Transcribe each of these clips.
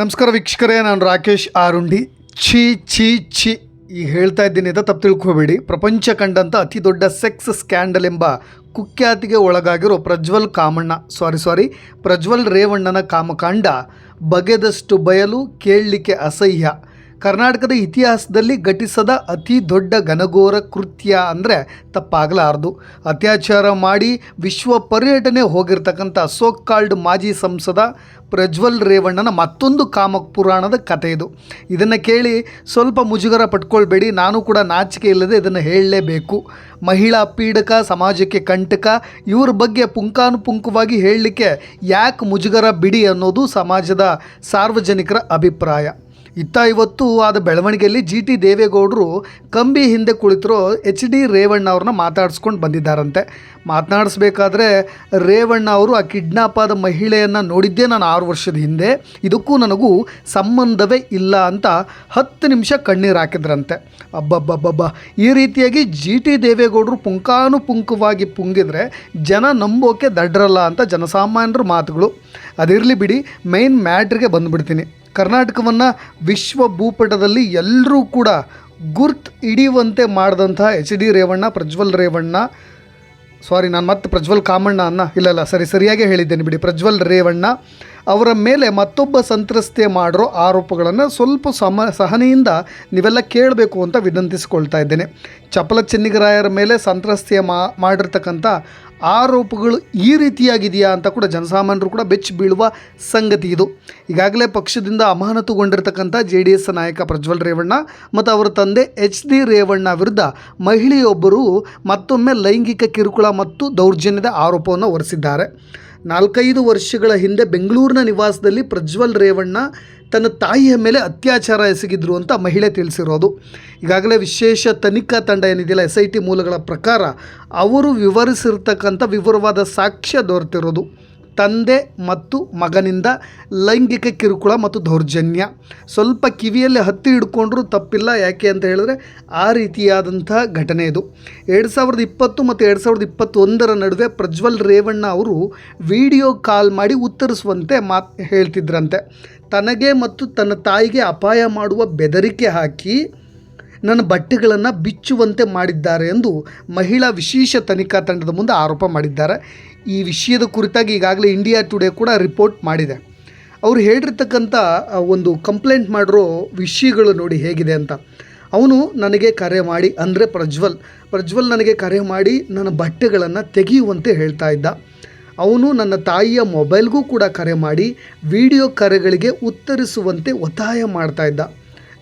ನಮಸ್ಕಾರ ವೀಕ್ಷಕರೇ, ನಾನು ರಾಕೇಶ್ ಆರುಂಡಿ. ಛೀ ಛೀ ಛೀ. ಈಗ ಹೇಳ್ತಾ ಇದ್ದೀನಿ ಅಂತ ತಪ್ಪು ತಿಳ್ಕೋಬೇಡಿ. ಪ್ರಪಂಚ ಕಂಡಂಥ ಅತಿ ದೊಡ್ಡ ಸೆಕ್ಸ್ ಸ್ಕ್ಯಾಂಡಲ್ ಎಂಬ ಕುಖ್ಯಾತಿಗೆ ಒಳಗಾಗಿರೋ ಪ್ರಜ್ವಲ್ ಕಾಮಣ್ಣ. ಸಾರಿ ಸಾರಿ. ಪ್ರಜ್ವಲ್ ರೇವಣ್ಣನ ಕಾಮಕಾಂಡ ಬಗೆದಷ್ಟು ಬಯಲು, ಕೇಳಲಿಕ್ಕೆ ಅಸಹ್ಯ. ಕರ್ನಾಟಕದ ಇತಿಹಾಸದಲ್ಲಿ ಘಟಿಸದ ಅತಿ ದೊಡ್ಡ ಘನಘೋರ ಕೃತ್ಯ ಅಂದರೆ ತಪ್ಪಾಗಲಾರದು. ಅತ್ಯಾಚಾರ ಮಾಡಿ ವಿಶ್ವ ಪರ್ಯಟನೆ ಹೋಗಿರ್ತಕ್ಕಂಥ ಸೋಕಾಲ್ಡ್ ಮಾಜಿ ಸಂಸದ ಪ್ರಜ್ವಲ್ ರೇವಣ್ಣನ ಮತ್ತೊಂದು ಕಾಮ ಪುರಾಣದ ಕಥೆ ಇದು. ಇದನ್ನು ಕೇಳಿ ಸ್ವಲ್ಪ ಮುಜುಗರ ಪಟ್ಕೊಳ್ಬೇಡಿ, ನಾನು ಕೂಡ ನಾಚಿಕೆ ಇಲ್ಲದೆ ಇದನ್ನು ಹೇಳಲೇಬೇಕು. ಮಹಿಳಾ ಪೀಡಕ, ಸಮಾಜಕ್ಕೆ ಕಂಟಕ, ಇವ್ರ ಬಗ್ಗೆ ಪುಂಕಾನುಪುಂಕವಾಗಿ ಹೇಳಲಿಕ್ಕೆ ಯಾಕೆ ಮುಜುಗರ ಬಿಡಿ ಅನ್ನೋದು ಸಮಾಜದ ಸಾರ್ವಜನಿಕರ ಅಭಿಪ್ರಾಯ. ಇತ್ತ ಇವತ್ತು ಆದ ಬೆಳವಣಿಗೆಯಲ್ಲಿ ಜಿ ಟಿ ದೇವೇಗೌಡರು ಕಂಬಿ ಹಿಂದೆ ಕುಳಿತಿರೋ ಎಚ್ ಡಿ ರೇವಣ್ಣ ಅವ್ರನ್ನ ಮಾತಾಡಿಸ್ಕೊಂಡು ಬಂದಿದ್ದಾರಂತೆ. ಮಾತನಾಡಿಸ್ಬೇಕಾದ್ರೆ ರೇವಣ್ಣ ಅವರು ಆ ಕಿಡ್ನಾಪ್ ಆದ ಮಹಿಳೆಯನ್ನು ನೋಡಿದ್ದೇ ನಾನು ಆರು ವರ್ಷದ ಹಿಂದೆ. ಇದಕ್ಕೂ ನನಗೂ ಸಂಬಂಧವೇ ಇಲ್ಲ ಅಂತ ಹತ್ತು ನಿಮಿಷ ಕಣ್ಣೀರು ಹಾಕಿದ್ರಂತೆ. ಅಬ್ಬಬ್ಬಬ್ಬಬ್ಬ. ಈ ರೀತಿಯಾಗಿ ಜಿ ಟಿ ದೇವೇಗೌಡರು ಪುಂಕಾನುಪುಂಕವಾಗಿ ಪುಂಗಿದ್ರೆ ಜನ ನಂಬೋಕೆ ದಡ್ರಲ್ಲ ಅಂತ ಜನಸಾಮಾನ್ಯರ ಮಾತುಗಳು. ಅದಿರಲಿ ಬಿಡಿ ಮೈನ್ ಮ್ಯಾಟ್ರಿಗೆ ಬಂದುಬಿಡ್ತೀನಿ. ಕರ್ನಾಟಕವನ್ನು ವಿಶ್ವ ಭೂಪಟದಲ್ಲಿ ಎಲ್ಲರೂ ಕೂಡ ಗುರ್ತ್ ಹಿಡಿಯುವಂತೆ ಮಾಡಿದಂಥ H D Revanna, Prajwal Revanna. Sorry ನಾನು ಮತ್ತೆ ಪ್ರಜ್ವಲ್ ಕಾಮಣ್ಣ ಅನ್ನ, ಇಲ್ಲ ಇಲ್ಲ, ಸರಿ, ಸರಿಯಾಗಿ ಹೇಳಿದ್ದೇನೆ ಬಿಡಿ. ಪ್ರಜ್ವಲ್ ರೇವಣ್ಣ ಅವರ ಮೇಲೆ ಮತ್ತೊಬ್ಬ ಸಂತ್ರಸ್ತೆ ಮಾಡಿರೋ ಆರೋಪಗಳನ್ನು ಸ್ವಲ್ಪ ಸಮ, ಸಹನೆಯಿಂದ ನೀವೆಲ್ಲ ಕೇಳಬೇಕು ಅಂತ ವಿನಂತಿಸಿಕೊಳ್ತಾ ಇದ್ದೇನೆ. ಚಪಲ ಚೆನ್ನಿಗರಾಯರ ಮೇಲೆ ಸಂತ್ರಸ್ತೆ ಮಾಡಿರ್ತಕ್ಕಂಥ ಆರೋಪಗಳು ಈ ರೀತಿಯಾಗಿದೆಯಾ ಅಂತ ಕೂಡ ಜನಸಾಮಾನ್ಯರು ಕೂಡ ಬೆಚ್ಚಿ ಬೀಳುವ ಸಂಗತಿ ಇದು. ಈಗಾಗಲೇ ಪಕ್ಷದಿಂದ ಅಮಾನತುಗೊಂಡಿರ್ತಕ್ಕಂಥ ಜೆ ಡಿ ಎಸ್ ನಾಯಕ ಪ್ರಜ್ವಲ್ ರೇವಣ್ಣ ಮತ್ತು ಅವರ ತಂದೆ ಎಚ್ ಡಿ ರೇವಣ್ಣ ವಿರುದ್ಧ ಮಹಿಳೆಯೊಬ್ಬರು ಮತ್ತೊಮ್ಮೆ ಲೈಂಗಿಕ ಕಿರುಕುಳ ಮತ್ತು ದೌರ್ಜನ್ಯದ ಆರೋಪವನ್ನು ಹೊರಿಸಿದ್ದಾರೆ. ನಾಲ್ಕೈದು ವರ್ಷಗಳ ಹಿಂದೆ ಬೆಂಗಳೂರಿನ ನಿವಾಸದಲ್ಲಿ ಪ್ರಜ್ವಲ್ ರೇವಣ್ಣ ತನ್ನ ತಾಯಿಯ ಮೇಲೆ ಅತ್ಯಾಚಾರ ಎಸಗಿದ್ರು ಅಂತ ಮಹಿಳೆ ತಿಳಿಸಿರೋದು. ಈಗಾಗಲೇ ವಿಶೇಷ ತನಿಖಾ ತಂಡ ಏನಿದೆಯಲ್ಲ, ಎಸ್ ಐ ಟಿ ಮೂಲಗಳ ಪ್ರಕಾರ ಅವರು ವಿವರಿಸಿರ್ತಕ್ಕಂಥ ವಿವರವಾದ ಸಾಕ್ಷ್ಯ ದೊರೆತಿರೋದು. ತಂದೆ ಮತ್ತು ಮಗನಿಂದ ಲೈಂಗಿಕ ಕಿರುಕುಳ ಮತ್ತು ದೌರ್ಜನ್ಯ. ಸ್ವಲ್ಪ ಕಿವಿಯಲ್ಲಿ ಹತ್ತಿ ಹಿಡ್ಕೊಂಡ್ರೂ ತಪ್ಪಿಲ್ಲ. ಯಾಕೆ ಅಂತ ಹೇಳಿದ್ರೆ ಆ ರೀತಿಯಾದಂಥ ಘಟನೆ ಇದು. ಎರಡು ಸಾವಿರದ ಇಪ್ಪತ್ತು ಮತ್ತು ಎರಡು ಸಾವಿರದ ಇಪ್ಪತ್ತೊಂದರ ನಡುವೆ ಪ್ರಜ್ವಲ್ ರೇವಣ್ಣ ಅವರು ವಿಡಿಯೋ ಕಾಲ್ ಮಾಡಿ ಉತ್ತರಿಸುವಂತೆ ಮಾತು ಹೇಳ್ತಿದ್ರಂತೆ. ತನಗೆ ಮತ್ತು ತನ್ನ ತಾಯಿಗೆ ಅಪಾಯ ಮಾಡುವ ಬೆದರಿಕೆ ಹಾಕಿ ನನ್ನ ಬಟ್ಟೆಗಳನ್ನು ಬಿಚ್ಚುವಂತೆ ಮಾಡಿದ್ದಾರೆ ಎಂದು ಮಹಿಳಾ ವಿಶೇಷ ತನಿಖಾ ತಂಡದ ಮುಂದೆ ಆರೋಪ ಮಾಡಿದ್ದಾರೆ. ಈ ವಿಷಯದ ಕುರಿತಾಗಿ ಈಗಾಗಲೇ ಇಂಡಿಯಾ ಟುಡೇ ಕೂಡ ರಿಪೋರ್ಟ್ ಮಾಡಿದೆ. ಅವರು ಹೇಳಿರ್ತಕ್ಕಂಥ ಒಂದು ಕಂಪ್ಲೇಂಟ್ ಮಾಡಿರೋ ವಿಷಯಗಳು ನೋಡಿ ಹೇಗಿದೆ ಅಂತ. ಅವನು ನನಗೆ ಕರೆ ಮಾಡಿ ಅಂದರೆ ಪ್ರಜ್ವಲ್. ಪ್ರಜ್ವಲ್ ನನಗೆ ಕರೆ ಮಾಡಿ ನನ್ನ ಬಟ್ಟೆಗಳನ್ನು ತೆಗೆಯುವಂತೆ ಹೇಳ್ತಾ ಇದ್ದ. ಅವನು ನನ್ನ ತಾಯಿಯ ಮೊಬೈಲ್ಗೂ ಕೂಡ ಕರೆ ಮಾಡಿ ವಿಡಿಯೋ ಕರೆಗಳಿಗೆ ಉತ್ತರಿಸುವಂತೆ ಒತ್ತಾಯ ಮಾಡ್ತಾ ಇದ್ದ.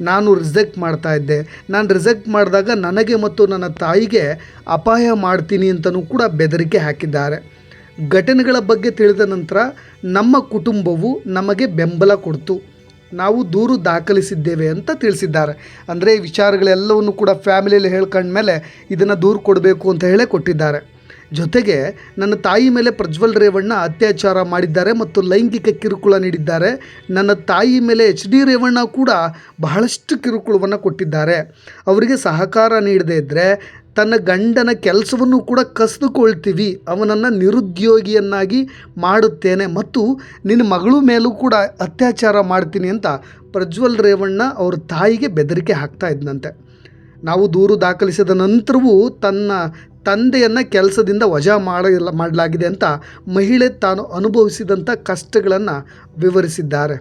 ನಾನು ರಿಜೆಕ್ಟ್ ಮಾಡ್ತಾ ಇದ್ದೆ. ನಾನು ರಿಜೆಕ್ಟ್ ಮಾಡಿದಾಗ ನನಗೆ ಮತ್ತು ನನ್ನ ತಾಯಿಗೆ ಅಪಾಯ ಮಾಡ್ತೀನಿ ಅಂತಲೂ ಕೂಡ ಬೆದರಿಕೆ ಹಾಕಿದ್ದಾರೆ. ಘಟನೆಗಳ ಬಗ್ಗೆ ತಿಳಿದ ನಂತರ ನಮ್ಮ ಕುಟುಂಬವು ನಮಗೆ ಬೆಂಬಲ ಕೊಡ್ತು. ನಾವು ದೂರು ದಾಖಲಿಸಿದ್ದೇವೆ ಅಂತ ತಿಳಿಸಿದ್ದಾರೆ. ಅಂದರೆ ಈ ವಿಚಾರಗಳೆಲ್ಲವನ್ನು ಕೂಡ ಫ್ಯಾಮಿಲಿಯಲ್ಲಿ ಹೇಳ್ಕೊಂಡ್ಮೇಲೆ ಇದನ್ನು ದೂರು ಕೊಡಬೇಕು ಅಂತ ಹೇಳೇ ಕೊಟ್ಟಿದ್ದಾರೆ. ಜೊತೆಗೆ ನನ್ನ ತಾಯಿ ಮೇಲೆ ಪ್ರಜ್ವಲ್ ರೇವಣ್ಣ ಅತ್ಯಾಚಾರ ಮಾಡಿದ್ದಾರೆ ಮತ್ತು ಲೈಂಗಿಕ ಕಿರುಕುಳ ನೀಡಿದ್ದಾರೆ. ನನ್ನ ತಾಯಿ ಮೇಲೆ ಎಚ್ ಡಿ ರೇವಣ್ಣ ಕೂಡ ಬಹಳಷ್ಟು ಕಿರುಕುಳವನ್ನು ಕೊಟ್ಟಿದ್ದಾರೆ. ಅವರಿಗೆ ಸಹಕಾರ ನೀಡದೇ ಇದ್ದರೆ ತನ್ನ ಗಂಡನ ಕೆಲಸವನ್ನು ಕೂಡ ಕಸಿದುಕೊಳ್ತೀವಿ. ಅವನನ್ನು ನಿರುದ್ಯೋಗಿಯನ್ನಾಗಿ ಮಾಡುತ್ತೇನೆ ಮತ್ತು ನಿನ್ನ ಮಗಳು ಮೇಲೂ ಕೂಡ ಅತ್ಯಾಚಾರ ಮಾಡ್ತೀನಿ ಅಂತ ಪ್ರಜ್ವಲ್ ರೇವಣ್ಣ ಅವ್ರ ತಾಯಿಗೆ ಬೆದರಿಕೆ ಹಾಕ್ತಾ ಇದ್ದಂತೆ ನಾವು ದೂರು ದಾಖಲಿಸಿದ ನಂತರವೂ ತನ್ನ ತಂದೆಯನ್ನು ಕೆಲಸದಿಂದ ವಜಾ ಮಾಡಲ್ಲ ಮಾಡಲಾಗಿದೆ ಅಂತ ಮಹಿಳೆ ತಾನು ಅನುಭವಿಸಿದಂಥ ಕಷ್ಟಗಳನ್ನು ವಿವರಿಸಿದ್ದಾರೆ.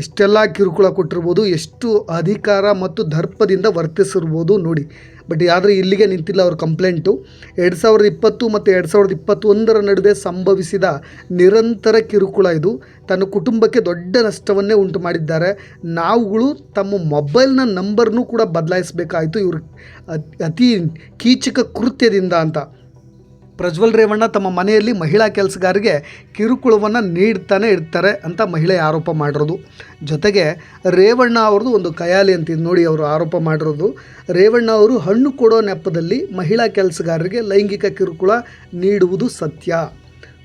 ಎಷ್ಟೆಲ್ಲ ಕಿರುಕುಳ ಕೊಟ್ಟಿರ್ಬೋದು, ಎಷ್ಟು ಅಧಿಕಾರ ಮತ್ತು ದರ್ಪದಿಂದ ವರ್ತಿಸಿರ್ಬೋದು ನೋಡಿ. ಬಟ್ ಆದರೆ ಇಲ್ಲಿಗೆ ನಿಂತಿಲ್ಲ ಅವ್ರ ಕಂಪ್ಲೇಂಟು. ಎರಡು ಸಾವಿರದ ಇಪ್ಪತ್ತು ಮತ್ತು ಎರಡು ಸಾವಿರದ ಇಪ್ಪತ್ತೊಂದರ ನಡುವೆ ಸಂಭವಿಸಿದ ನಿರಂತರ ಕಿರುಕುಳ ಇದು. ತನ್ನ ಕುಟುಂಬಕ್ಕೆ ದೊಡ್ಡ ನಷ್ಟವನ್ನೇ ಉಂಟು ಮಾಡಿದ್ದಾರೆ. ನಾವುಗಳು ತಮ್ಮ ಮೊಬೈಲ್ನ ನಂಬರ್ನೂ ಕೂಡ ಬದಲಾಯಿಸಬೇಕಾಯಿತು. ಇವರು ಅತಿ ಕೀಚಕ ಕೃತ್ಯದಿಂದ ಅಂತ. ಪ್ರಜ್ವಲ್ ರೇವಣ್ಣ ತಮ್ಮ ಮನೆಯಲ್ಲಿ ಮಹಿಳಾ ಕೆಲಸಗಾರಿಗೆ ಕಿರುಕುಳವನ್ನು ನೀಡ್ತಾನೆ ಇರ್ತಾರೆ ಅಂತ ಮಹಿಳೆ ಆರೋಪ ಮಾಡಿರೋದು. ಜೊತೆಗೆ ರೇವಣ್ಣ ಅವ್ರದ್ದು ಒಂದು ಖಯಾಲಿ ಅಂತ ನೋಡಿ ಅವರು ಆರೋಪ ಮಾಡಿರೋದು. ರೇವಣ್ಣ ಅವರು ಹಣ್ಣು ಕೊಡೋ ನೆಪದಲ್ಲಿ ಮಹಿಳಾ ಕೆಲಸಗಾರರಿಗೆ ಲೈಂಗಿಕ ಕಿರುಕುಳ ನೀಡುವುದು ಸತ್ಯ.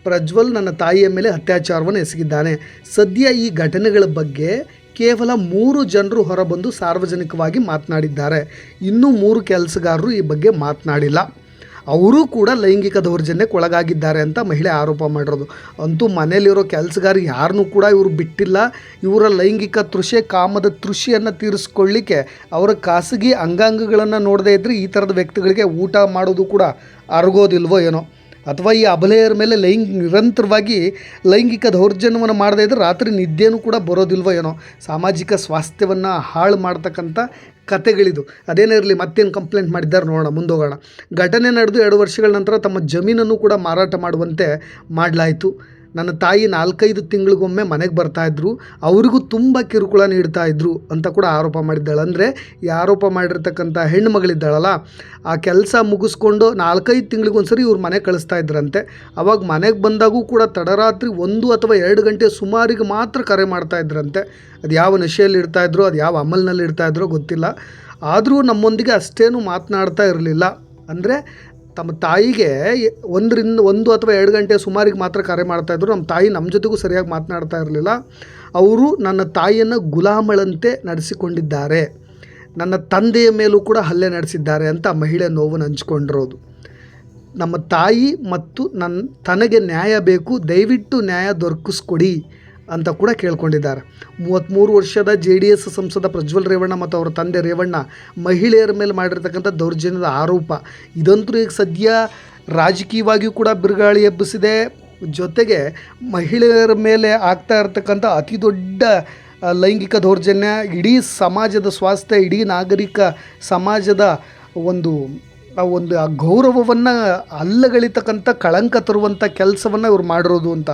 ಪ್ರಜ್ವಲ್ ನನ್ನ ತಾಯಿಯ ಮೇಲೆ ಅತ್ಯಾಚಾರವನ್ನು ಎಸಗಿದ್ದಾನೆ. ಸದ್ಯ ಈ ಘಟನೆಗಳ ಬಗ್ಗೆ ಕೇವಲ ಮೂರು ಜನರು ಹೊರಬಂದು ಸಾರ್ವಜನಿಕವಾಗಿ ಮಾತನಾಡಿದ್ದಾರೆ. ಇನ್ನೂ ಮೂರು ಕೆಲಸಗಾರರು ಈ ಬಗ್ಗೆ ಮಾತನಾಡಿಲ್ಲ. ಅವರೂ ಕೂಡ ಲೈಂಗಿಕ ದೌರ್ಜನ್ಯಕ್ಕೆ ಒಳಗಾಗಿದ್ದಾರೆ ಅಂತ ಮಹಿಳೆ ಆರೋಪ ಮಾಡಿರೋದು. ಅಂತೂ ಮನೆಯಲ್ಲಿರೋ ಕೆಲಸಗಾರ ಯಾರನ್ನೂ ಕೂಡ ಇವರು ಬಿಟ್ಟಿಲ್ಲ. ಇವರ ಲೈಂಗಿಕ ತೃಷೆ, ಕಾಮದ ತೃಷಿಯನ್ನು ತೀರಿಸ್ಕೊಳ್ಳಿಕ್ಕೆ ಅವರ ಖಾಸಗಿ ಅಂಗಾಂಗಗಳನ್ನು ನೋಡದೇ ಇದ್ದರೆ ಈ ಥರದ ವ್ಯಕ್ತಿಗಳಿಗೆ ಊಟ ಮಾಡೋದು ಕೂಡ ಅರಗೋದಿಲ್ವೋ ಏನೋ. ಅಥವಾ ಈ ಅಬಲೆಯರ ಮೇಲೆ ಲೈಂಗ್, ನಿರಂತರವಾಗಿ ಲೈಂಗಿಕ ದೌರ್ಜನ್ಯವನ್ನು ಮಾಡದೇ ಇದ್ದರೆ ರಾತ್ರಿ ನಿದ್ದೆನೂ ಕೂಡ ಬರೋದಿಲ್ವೋ ಏನೋ. ಸಾಮಾಜಿಕ ಸ್ವಾಸ್ಥ್ಯವನ್ನು ಹಾಳು ಮಾಡ್ತಕ್ಕಂಥ ಕತೆಗಳಿದು. ಅದೇನೇ ಇರಲಿ, ಮತ್ತೇನು ಕಂಪ್ಲೇಂಟ್ ಮಾಡಿದ್ದಾರೆ ನೋಡೋಣ, ಮುಂದೋಗೋಣ. ಘಟನೆ ನಡೆದು ಎರಡು ವರ್ಷಗಳ ನಂತರ ತಮ್ಮ ಜಮೀನನ್ನು ಕೂಡ ಮಾರಾಟ ಮಾಡುವಂತೆ ಮಾಡಲಾಯಿತು. ನನ್ನ ತಾಯಿ ನಾಲ್ಕೈದು ತಿಂಗಳಿಗೊಮ್ಮೆ ಮನೆಗೆ ಬರ್ತಾಯಿದ್ರು ಅವರಿಗೂ ತುಂಬ ಕಿರುಕುಳ ನೀಡ್ತಾ ಇದ್ರು ಅಂತ ಕೂಡ ಆರೋಪ ಮಾಡಿದ್ದಾಳೆ. ಅಂದರೆ ಈ ಆರೋಪ ಮಾಡಿರ್ತಕ್ಕಂಥ ಹೆಣ್ಣು ಮಗಳಿದ್ದಾಳಲ್ಲ, ಆ ಕೆಲಸ ಮುಗಿಸ್ಕೊಂಡು ನಾಲ್ಕೈದು ತಿಂಗಳಿಗೊಂದ್ಸರಿ ಇವ್ರು ಮನೆ ಕಳಿಸ್ತಾ ಇದ್ರಂತೆ. ಅವಾಗ ಮನೆಗೆ ಬಂದಾಗೂ ಕೂಡ ತಡರಾತ್ರಿ ಒಂದು ಅಥವಾ ಎರಡು ಗಂಟೆ ಸುಮಾರಿಗೆ ಮಾತ್ರ ಕರೆ ಮಾಡ್ತಾ ಇದ್ರಂತೆ. ಅದು ಯಾವ ನಶೆಯಲ್ಲಿ ಇಡ್ತಾಯಿದ್ರು ಅದು ಯಾವ ಅಮಲ್ನಲ್ಲಿ ಇಡ್ತಾಯಿದ್ರೋ ಗೊತ್ತಿಲ್ಲ. ಆದರೂ ನಮ್ಮೊಂದಿಗೆ ಅಷ್ಟೇನು ಮಾತನಾಡ್ತಾ ಇರಲಿಲ್ಲ. ಅಂದರೆ ತಮ್ಮ ತಾಯಿಗೆ ಒಂದರಿಂದ ಒಂದು ಅಥವಾ ಎರಡು ಗಂಟೆ ಸುಮಾರಿಗೆ ಮಾತ್ರ ಕರೆ ಮಾಡ್ತಾಯಿದ್ರು ನಮ್ಮ ತಾಯಿ ನಮ್ಮ ಜೊತೆಗೂ ಸರಿಯಾಗಿ ಮಾತನಾಡ್ತಾ ಇರಲಿಲ್ಲ. ಅವರು ನನ್ನ ತಾಯಿಯನ್ನು ಗುಲಾಮಳಂತೆ ನಡೆಸಿಕೊಂಡಿದ್ದಾರೆ. ನನ್ನ ತಂದೆಯ ಮೇಲೂ ಕೂಡ ಹಲ್ಲೆ ನಡೆಸಿದ್ದಾರೆ ಅಂತ ಮಹಿಳೆ ನೋವನ್ನು ಹಂಚ್ಕೊಂಡಿರೋದು. ನಮ್ಮ ತಾಯಿ ಮತ್ತು ನನ್ನ ತನಗೆ ನ್ಯಾಯ ಬೇಕು, ದಯವಿಟ್ಟು ನ್ಯಾಯ ದೊರಕಿಸ್ಕೊಡಿ. ಅಂತ ಕೂಡ ಕೇಳ್ಕೊಂಡಿದ್ದಾರೆ. ಮೂವತ್ತ್ಮೂರು ವರ್ಷದ ಜೆ ಡಿ ಎಸ್ ಸಂಸದ ಪ್ರಜ್ವಲ್ ರೇವಣ್ಣ ಮತ್ತು ಅವರ ತಂದೆ ರೇವಣ್ಣ ಮಹಿಳೆಯರ ಮೇಲೆ ಮಾಡಿರ್ತಕ್ಕಂಥ ದೌರ್ಜನ್ಯದ ಆರೋಪ. ಇದಂತೂ ಈಗ ಸದ್ಯ ರಾಜಕೀಯವಾಗಿಯೂ ಕೂಡ ಬಿರುಗಾಳಿ ಎಬ್ಬಿಸಿದೆ. ಜೊತೆಗೆ ಮಹಿಳೆಯರ ಮೇಲೆ ಆಗ್ತಾ ಇರತಕ್ಕಂಥ ಅತಿ ದೊಡ್ಡ ಲೈಂಗಿಕ ದೌರ್ಜನ್ಯ ಇಡೀ ಸಮಾಜದ ಸ್ವಾಸ್ಥ್ಯ, ಇಡೀ ನಾಗರಿಕ ಸಮಾಜದ ಒಂದು ಆ ಒಂದು ಆ ಗೌರವವನ್ನು ಅಲ್ಲಗಳಿತಕ್ಕಂಥ ಕಳಂಕ ತರುವಂಥ ಕೆಲಸವನ್ನು ಇವ್ರು ಮಾಡಿರೋದು ಅಂತ.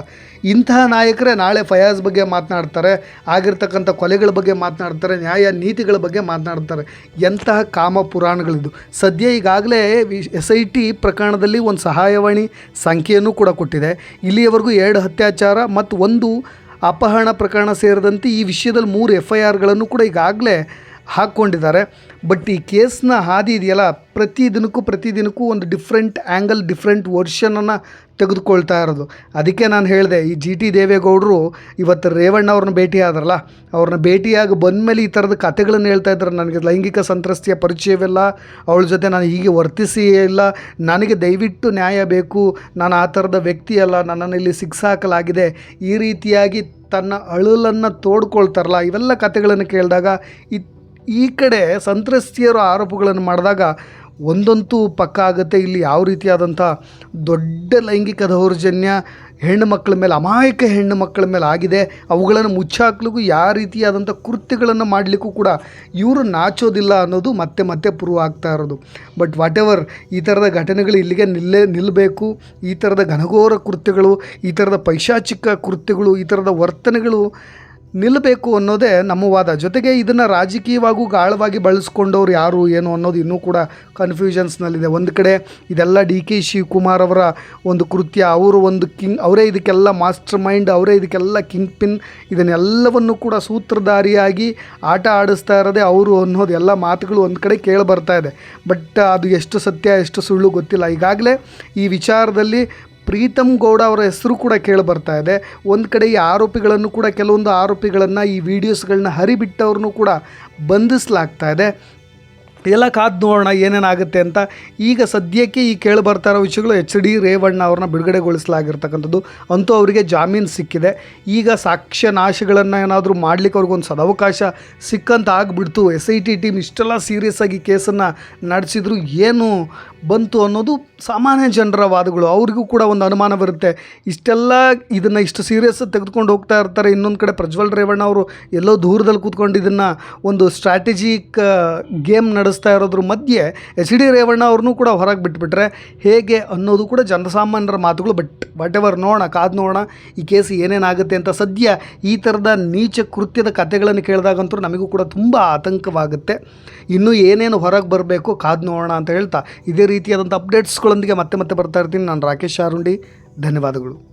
ಇಂತಹ ನಾಯಕರೇ ನಾಳೆ ಫಯಾಜ್ ಬಗ್ಗೆ ಮಾತನಾಡ್ತಾರೆ, ಆಗಿರ್ತಕ್ಕಂಥ ಕೊಲೆಗಳ ಬಗ್ಗೆ ಮಾತನಾಡ್ತಾರೆ, ನ್ಯಾಯ ನೀತಿಗಳ ಬಗ್ಗೆ ಮಾತನಾಡ್ತಾರೆ. ಎಂತಹ ಕಾಮ ಪುರಾಣಗಳಿದು. ಸದ್ಯ ಈಗಾಗಲೇ ಎಸ್ ಐ ಟಿ ಪ್ರಕರಣದಲ್ಲಿ ಒಂದು ಸಹಾಯವಾಣಿ ಸಂಖ್ಯೆಯನ್ನು ಕೂಡ ಕೊಟ್ಟಿದೆ. ಇಲ್ಲಿಯವರೆಗೂ ಎರಡು ಅತ್ಯಾಚಾರ ಮತ್ತು ಒಂದು ಅಪಹರಣ ಪ್ರಕರಣ ಸೇರಿದಂತೆ ಈ ವಿಷಯದಲ್ಲಿ ಮೂರು ಎಫ್ ಐ ಆರ್ಗಳನ್ನು ಕೂಡ ಈಗಾಗಲೇ ಹಾಕ್ಕೊಂಡಿದ್ದಾರೆ. ಬಟ್ ಈ ಕೇಸ್ನ ಹಾದಿ ಇದೆಯಲ್ಲ, ಪ್ರತಿ ದಿನಕ್ಕೂ ಪ್ರತಿ ದಿನಕ್ಕೂ ಒಂದು ಡಿಫ್ರೆಂಟ್ ಆ್ಯಂಗಲ್ ಡಿಫ್ರೆಂಟ್ ವರ್ಷನನ್ನು ತೆಗೆದುಕೊಳ್ತಾ ಇರೋದು. ಅದಕ್ಕೆ ನಾನು ಹೇಳಿದೆ, ಈ ಜಿ ಟಿ ದೇವೇಗೌಡರು ಇವತ್ತು ರೇವಣ್ಣ ಅವ್ರನ್ನ ಭೇಟಿ ಆದ್ರಲ್ಲ, ಅವ್ರನ್ನ ಭೇಟಿಯಾಗಿ ಬಂದಮೇಲೆ ಈ ಥರದ ಕಥೆಗಳನ್ನು ಹೇಳ್ತಾ ಇದ್ದಾರೆ. ನನಗೆ ಲೈಂಗಿಕ ಸಂತ್ರಸ್ತಿಯ ಪರಿಚಯವಿಲ್ಲ, ಅವಳ ಜೊತೆ ನಾನು ಹೀಗೆ ವರ್ತಿಸಿಯೇ ಇಲ್ಲ. ನನಗೆ ದಯವಿಟ್ಟು ನ್ಯಾಯ ಬೇಕು. ನಾನು ಆ ಥರದ ವ್ಯಕ್ತಿ ಅಲ್ಲ ನನ್ನನ್ನು ಇಲ್ಲಿ ಸಿಕ್ಸಾಕಲಾಗಿದೆ ಈ ರೀತಿಯಾಗಿ ತನ್ನ ಅಳಲನ್ನು ತೋಡ್ಕೊಳ್ತಾರಲ್ಲ, ಇವೆಲ್ಲ ಕಥೆಗಳನ್ನು ಕೇಳಿದಾಗ ಈ ಈ ಕಡೆ ಸಂತ್ರಸ್ತಿಯರು ಆರೋಪಗಳನ್ನು ಮಾಡಿದಾಗ ಒಂದಂತೂ ಪಕ್ಕ ಆಗುತ್ತೆ. ಇಲ್ಲಿ ಯಾವ ರೀತಿಯಾದಂಥ ದೊಡ್ಡ ಲೈಂಗಿಕ ದೌರ್ಜನ್ಯ ಹೆಣ್ಣು ಮಕ್ಕಳ ಮೇಲೆ, ಅಮಾಯಕ ಹೆಣ್ಣು ಮಕ್ಕಳ ಮೇಲೆ ಆಗಿದೆ. ಅವುಗಳನ್ನು ಮುಚ್ಚಾಕ್ಲಿಗೂ ಯಾವ ರೀತಿಯಾದಂಥ ಕೃತ್ಯಗಳನ್ನು ಮಾಡಲಿಕ್ಕೂ ಕೂಡ ಇವರು ನಾಚೋದಿಲ್ಲ ಅನ್ನೋದು ಮತ್ತೆ ಮತ್ತೆ ಪ್ರೂವ್ ಆಗ್ತಾ ಇರೋದು. ಬಟ್ ವಾಟ್ ಎವರ್ ಈ ಥರದ ಘಟನೆಗಳು ಇಲ್ಲಿಗೆ ನಿಲ್ಲೇ, ನಿಲ್ಲಬೇಕು. ಈ ಥರದ ಘನಘೋರ ಕೃತ್ಯಗಳು, ಈ ಥರದ ಪೈಶಾಚಿಕ ಕೃತ್ಯಗಳು, ಈ ಥರದ ವರ್ತನೆಗಳು ನಿಲ್ಲಬೇಕು ಅನ್ನೋದೇ ನಮ್ಮ ವಾದ. ಜೊತೆಗೆ ಇದನ್ನು ರಾಜಕೀಯವಾಗೂ ಗಾಳವಾಗಿ ಬಳಸ್ಕೊಂಡವ್ರು ಯಾರು ಏನು ಅನ್ನೋದು ಇನ್ನೂ ಕೂಡ ಕನ್ಫ್ಯೂಷನ್ಸ್ನಲ್ಲಿದೆ ಒಂದು ಕಡೆ ಇದೆಲ್ಲ ಡಿ ಕೆ ಶಿವಕುಮಾರ್ ಅವರ ಒಂದು ಕೃತ್ಯ, ಅವರು ಒಂದು ಕಿಂಗ್, ಅವರೇ ಇದಕ್ಕೆಲ್ಲ ಮಾಸ್ಟರ್ ಮೈಂಡ್ ಅವರೇ ಇದಕ್ಕೆಲ್ಲ ಕಿಂಗ್ ಪಿನ್ ಇದನ್ನೆಲ್ಲವನ್ನು ಕೂಡ ಸೂತ್ರಧಾರಿಯಾಗಿ ಆಟ ಆಡಿಸ್ತಾ ಇರೋದೇ ಅವರು ಅನ್ನೋದು ಎಲ್ಲ ಮಾತುಗಳು ಒಂದು ಕಡೆ ಕೇಳಿ ಬರ್ತಾ ಇದೆ. ಬಟ್ ಅದು ಎಷ್ಟು ಸತ್ಯ, ಎಷ್ಟು ಸುಳ್ಳು ಗೊತ್ತಿಲ್ಲ. ಈಗಾಗಲೇ ಈ ವಿಚಾರದಲ್ಲಿ ಪ್ರೀತಮ್ ಗೌಡ ಅವರ ಹೆಸರು ಕೂಡ ಕೇಳಿ ಬರ್ತಾ ಇದೆ. ಒಂದು ಕಡೆ ಈ ಆರೋಪಿಗಳನ್ನು ಕೂಡ ಕೆಲವೊಂದು ಆರೋಪಿಗಳನ್ನು ಈ ವಿಡಿಯೋಸ್ಗಳನ್ನ ಹರಿಬಿಟ್ಟವ್ರನ್ನೂ ಕೂಡ ಬಂಧಿಸಲಾಗ್ತಾ ಇದೆ. ಎಲ್ಲ ಕಾದು ನೋಡೋಣ ಏನೇನಾಗುತ್ತೆ ಅಂತ. ಈಗ ಸದ್ಯಕ್ಕೆ ಈ ಕೇಳಿ ಬರ್ತಾ ಇರೋ ವಿಷಯಗಳು ಎಚ್ ಡಿ ರೇವಣ್ಣ ಅವ್ರನ್ನ ಬಿಡುಗಡೆಗೊಳಿಸಲಾಗಿರ್ತಕ್ಕಂಥದ್ದು. ಅಂತೂ ಅವರಿಗೆ ಜಾಮೀನು ಸಿಕ್ಕಿದೆ. ಈಗ ಸಾಕ್ಷ್ಯ ನಾಶಗಳನ್ನು ಏನಾದರೂ ಮಾಡಲಿಕ್ಕೆ ಅವ್ರಿಗೊಂದು ಸದವಕಾಶ ಸಿಕ್ಕಂತ ಆಗಿಬಿಡ್ತು ಎಸ್ ಐ ಟಿ ಟೀಮ್ ಇಷ್ಟೆಲ್ಲ ಸೀರಿಯಸ್ ಆಗಿ ಕೇಸನ್ನು ನಡೆಸಿದ್ರು. ಏನು ಬಂತು ಅನ್ನೋದು ಸಾಮಾನ್ಯ ಜನರ ವಾದಗಳು. ಅವ್ರಿಗೂ ಕೂಡ ಒಂದು ಅನುಮಾನ ಬರುತ್ತೆ ಇಷ್ಟೆಲ್ಲ ಇದನ್ನು ಇಷ್ಟು ಸೀರಿಯಸ್ ತೆಗೆದುಕೊಂಡು ಹೋಗ್ತಾ ಇರ್ತಾರೆ. ಇನ್ನೊಂದು ಕಡೆ ಪ್ರಜ್ವಲ್ ರೇವಣ್ಣ ಅವರು ಎಲ್ಲೋ ದೂರದಲ್ಲಿ ಕೂತ್ಕೊಂಡು ಇದನ್ನು ಒಂದು ಸ್ಟ್ರಾಟಜಿಕ್ ಗೇಮ್ ನಡೆಸ್ತಾ ಇರೋದ್ರ ಮಧ್ಯೆ ಎಚ್ ಡಿ ರೇವಣ್ಣ ಅವ್ರನ್ನೂ ಕೂಡ ಹೊರಗೆ ಬಿಟ್ಬಿಟ್ರೆ ಹೇಗೆ ಅನ್ನೋದು ಕೂಡ ಜನಸಾಮಾನ್ಯರ ಮಾತುಗಳು. ಬಟ್ ವಾಟ್ ಎವರ್ ನೋಡೋಣ, ಕಾದು ನೋಡೋಣ. ಈ ಕೇಸ್ ಏನೇನಾಗುತ್ತೆ ಅಂತ ಸದ್ಯ ಈ ಥರದ ನೀಚ ಕೃತ್ಯದ ಕಥೆಗಳನ್ನು ಕೇಳಿದಾಗಂತೂ ನಮಗೂ ಕೂಡ ತುಂಬ ಆತಂಕವಾಗುತ್ತೆ. ಇನ್ನೂ ಏನೇನು ಹೊರಗೆ ಬರಬೇಕು ಕಾದು ನೋಡೋಣ ಅಂತ ಹೇಳ್ತಾ ಇದೇ ರೀತಿಯಾದಂಥ ಅಪ್ಡೇಟ್ಸ್ಗಳೊಂದಿಗೆ ಮತ್ತೆ ಮತ್ತೆ ಬರ್ತಾ ಇರ್ತೀನಿ. ನಾನು ರಾಕೇಶ್ ಶಾರುಂಡಿ ಧನ್ಯವಾದಗಳು.